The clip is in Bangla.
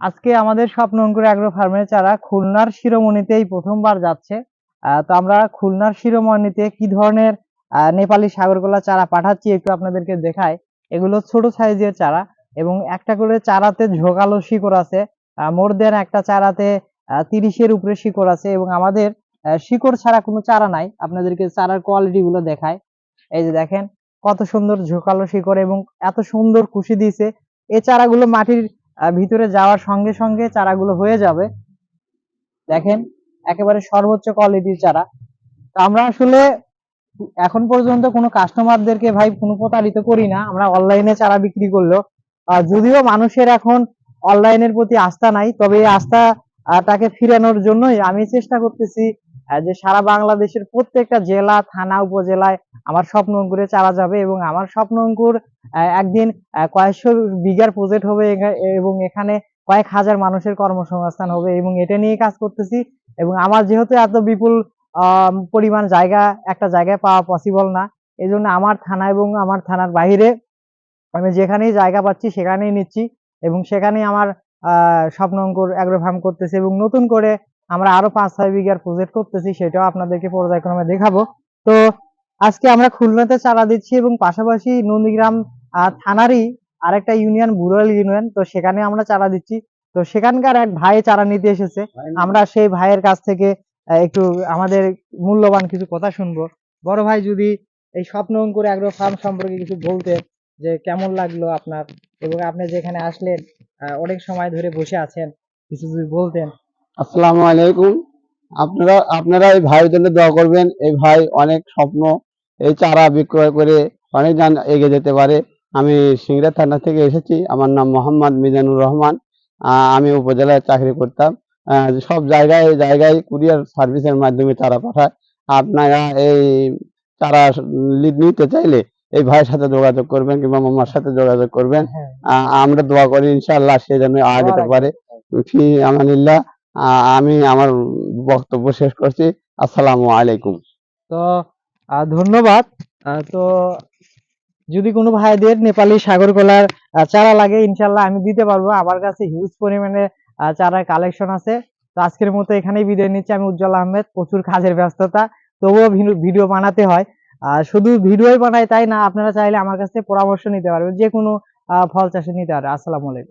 আজকে আমাদের স্বপ্ন অঙ্কুর অ্যাগ্রো ফার্মের চারা খুলনার শিরোমণিতে এই প্রথমবার যাচ্ছে। তো আমরা খুলনার শিরোমণিতে কি ধরনের নেপালি সাগরকলা চারা পাঠাচ্ছি একটু আপনাদেরকে দেখাই। এগুলো ছোট সাইজের চারা এবং একটা করে চারাতে ঝোকালো শিকড় আছে। মোর দেন একটা চারাতে তিরিশের উপরে শিকড় আছে এবং আমাদের শিকড় ছাড়া কোনো চারা নাই। আপনাদেরকে চারার কোয়ালিটি গুলো দেখায় এই যে দেখেন, কত সুন্দর ঝোকালো শিকড় এবং এত সুন্দর কুশি দিয়েছে। এই চারাগুলো মাটির ভিতরে যাওয়ার সঙ্গে সঙ্গে চারাগুলো হয়ে যাবে। দেখেন একেবারে সর্বোচ্চ কোয়ালিটির চারা। তো আমরা আসলে এখন পর্যন্ত কোনো কাস্টমারদেরকে ভাই কোনো প্রতারিত করি না। আমরা অনলাইনে চারা বিক্রি করলেও। আহ, যদিও মানুষের এখন অনলাইনের প্রতি আস্থা নাই তবে এই আস্থা আহ, তাকে ফিরানোর জন্যই আমি চেষ্টা করতেছি যে সারা বাংলাদেশের প্রত্যেকটা জেলা, থানা, উপজেলায় আমার স্বপ্ন অঙ্কুরে চারা যাবে এবং আমার স্বপ্ন অঙ্কুর একদিন কয়েকশো বিঘার প্রজেক্ট হবে এবং এখানে কয়েক হাজার মানুষের কর্মসংস্থান হবে এবং এটা নিয়ে কাজ করতেছি এবং আমার যেহেতু এত বিপুল পরিমাণ জায়গা, একটা জায়গায় পাওয়া পসিবল না এই জন্য আমার থানা এবং আমার থানার বাইরে আমি যেখানেই জায়গা পাচ্ছি সেখানেই নিচ্ছি এবং সেখানেই আমার স্বপ্ন অঙ্কুর অ্যাগ্রো ফার্ম করতেছি এবং নতুন করে আমরা আরও পাঁচ, ছয় বিঘার প্রজেক্ট করতেছি, সেটাও আপনাদেরকে পর্যায়ক্রমে দেখাবো। তো আজকে আমরা খুলনাতে চারা দিচ্ছি এবং পাশাপাশি নন্দীগ্রাম থানারই আরেকটা ইউনিয়ন বুড়াল ইউনিয়ন তো সেখানে আমরা চারা দিচ্ছি। তো সেখানকার এক ভাই চারা নিতে এসেছে। আমরা সেই ভাইয়ের কাছ থেকে একটু আমাদের মূল্যবান কিছু কথা শুনব। বড় ভাই যদি এই স্বপ্ন অঙ্কুর অ্যাগ্রো ফার্ম সম্পর্কে কিছু বলতেন যে কেমন লাগল আপনার? এবং আপনি যেখানে আসলেন অনেক সময় ধরে বসে আছেন, কিছু যদি বলতেন। আসসালামু আলাইকুম। আপনারা আপনারা এই ভাইয়ের জন্য দোয়া করবেন। এই ভাই অনেক স্বপ্ন এই চারা বিক্রয় করে অনেক জন এগিয়ে যেতে পারে। আমি সিংড়া থানা থেকে এসেছি। আমার নাম মোহাম্মদ মিজানুর রহমান। আমি উপজেলায় চাকরি করতাম। সব জায়গায় জায়গায় কুরিয়ার সার্ভিসের মাধ্যমে চারা পাঠায়। আপনারা এই চারা নিতে চাইলে এই ভাইয়ের সাথে যোগাযোগ করবেন কিংবা মামার সাথে যোগাযোগ করবেন। হ্যাঁ। আমরা দোয়া করি ইনশাল্লাহ সে যেন আগাতে পারে। ফি আমানিল্লাহ আমি আমার বক্তব্য শেষ করছি। আসসালামু আলাইকুম। তো ধন্যবাদ। তো, যদি কোনো ভাইদের নেপালি সাগর কলার চারা লাগে ইনশাল্লাহ আমি দিতে পারব। আমার কাছে হিউজ পরিমাণে চারার কালেকশন আছে। তো আজকের মতো এখানেই বিদায় নিচ্ছি আমি উজ্জ্বল আহমেদ, প্রচুর কাজের ব্যস্ততা। তবুও ভিডিও বানাতে হয়। আর শুধু ভিডিওই বানাই তাই না, আপনারা চাইলে আমার কাছ পরামর্শ নিতে পারবেন। যে কোনো ফল চাষে নিতে পারবেন আসসালামু আলাইকুম।